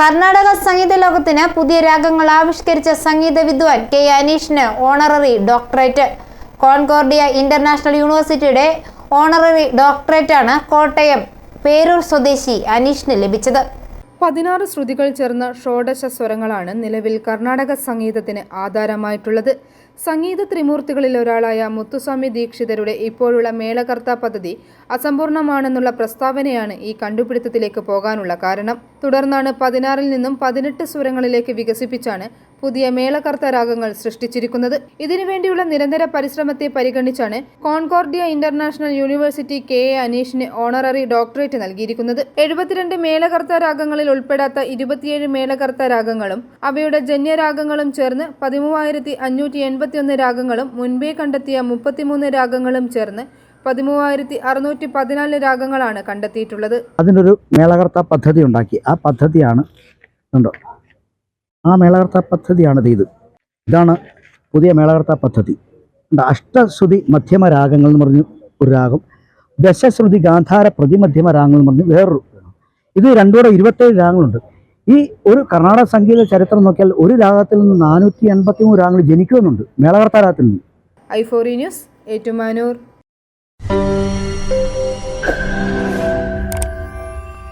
കർണാടക സംഗീത ലോകത്തിന് പുതിയ രാഗങ്ങൾ ആവിഷ്കരിച്ച സംഗീത വിദ്വാൻ കെ അനീഷിന് ഓണററി ഡോക്ടറേറ്റ്. കോൺകോർഡിയ ഇന്റർനാഷണൽ യൂണിവേഴ്സിറ്റിയുടെ ഓണററി ഡോക്ടറേറ്റ് ആണ് കോട്ടയം പേരൂർ സ്വദേശി അനീഷിന് ലഭിച്ചത്. പതിനാറ് ശ്രുതികൾ ചേർന്ന ഷോഡശ സ്വരങ്ങളാണ് നിലവിൽ കർണാടക സംഗീതത്തിന് ആധാരമായിട്ടുള്ളത്. സംഗീത ത്രിമൂർത്തികളിൽ ഒരാളായ മുത്തുസ്വാമി ദീക്ഷിതരുടെ ഇപ്പോഴുള്ള മേളകർത്ത പദ്ധതി അസമ്പൂർണമാണെന്നുള്ള പ്രസ്താവനയാണ് ഈ കണ്ടുപിടുത്തത്തിലേക്ക് പോകാനുള്ള കാരണം. തുടർന്നാണ് പതിനാറിൽ നിന്നും പതിനെട്ട് സ്വരങ്ങളിലേക്ക് വികസിപ്പിച്ചാണ് പുതിയ മേളകർത്ത രാഗങ്ങൾ സൃഷ്ടിച്ചിരിക്കുന്നത്. ഇതിനുവേണ്ടിയുള്ള നിരന്തര പരിശ്രമത്തെ പരിഗണിച്ചാണ് Concordia international university K A അനീഷിന് ഓണററി ഡോക്ടറേറ്റ് നൽകിയിരിക്കുന്നത്. എഴുപത്തിരണ്ട് മേളകർത്ത രാഗങ്ങളിൽ ഉൾപ്പെടാത്ത ഇരുപത്തിയേഴ് മേളകർത്ത രാഗങ്ങളും അവയുടെ ജന്യരാഗങ്ങളും ചേർന്ന് പതിമൂവായിരത്തി അഞ്ഞൂറ്റി എൺപത്തിയൊന്ന് രാഗങ്ങളും മുൻപേ കണ്ടെത്തിയ മുപ്പത്തിമൂന്ന് രാഗങ്ങളും ചേർന്ന് പതിമൂവായിരത്തി അറുന്നൂറ്റി പതിനാല് രാഗങ്ങളാണ് കണ്ടെത്തിയിട്ടുള്ളത്. അതിനൊരു മേളകർത്ത പദ്ധതി ഉണ്ടാക്കി. ആ പദ്ധതിയാണ് ഉണ്ടോ ആ മേളകർത്ത പദ്ധതിയാണ് ഇത്. ഇതാണ് പുതിയ മേളകർത്ത പദ്ധതി. അഷ്ടശ്രുതി മധ്യമ രാഗങ്ങൾ എന്ന് പറഞ്ഞ് ഒരു രാഗം. ദശശ്രുതി ഗാന്ധാര പ്രതിമധ്യമ രാഗങ്ങൾ എന്ന് പറഞ്ഞ് വേറൊരു. ഇത് രണ്ടുകൂടെ ഇരുപത്തേഴ് രാഗങ്ങളുണ്ട്. ഈ ഒരു കർണാടക സംഗീത ചരിത്രം നോക്കിയാൽ ഒരു രാഗത്തിൽ നിന്ന് നാനൂറ്റി എൺപത്തി മൂന്ന് രാഗങ്ങൾ ജനിക്കുമെന്നുണ്ട്. മേളകർത്താരാഗത്തിൽ നിന്ന്. ഐഫോറി ന്യൂസ് ഏറ്റുമാനൂർ.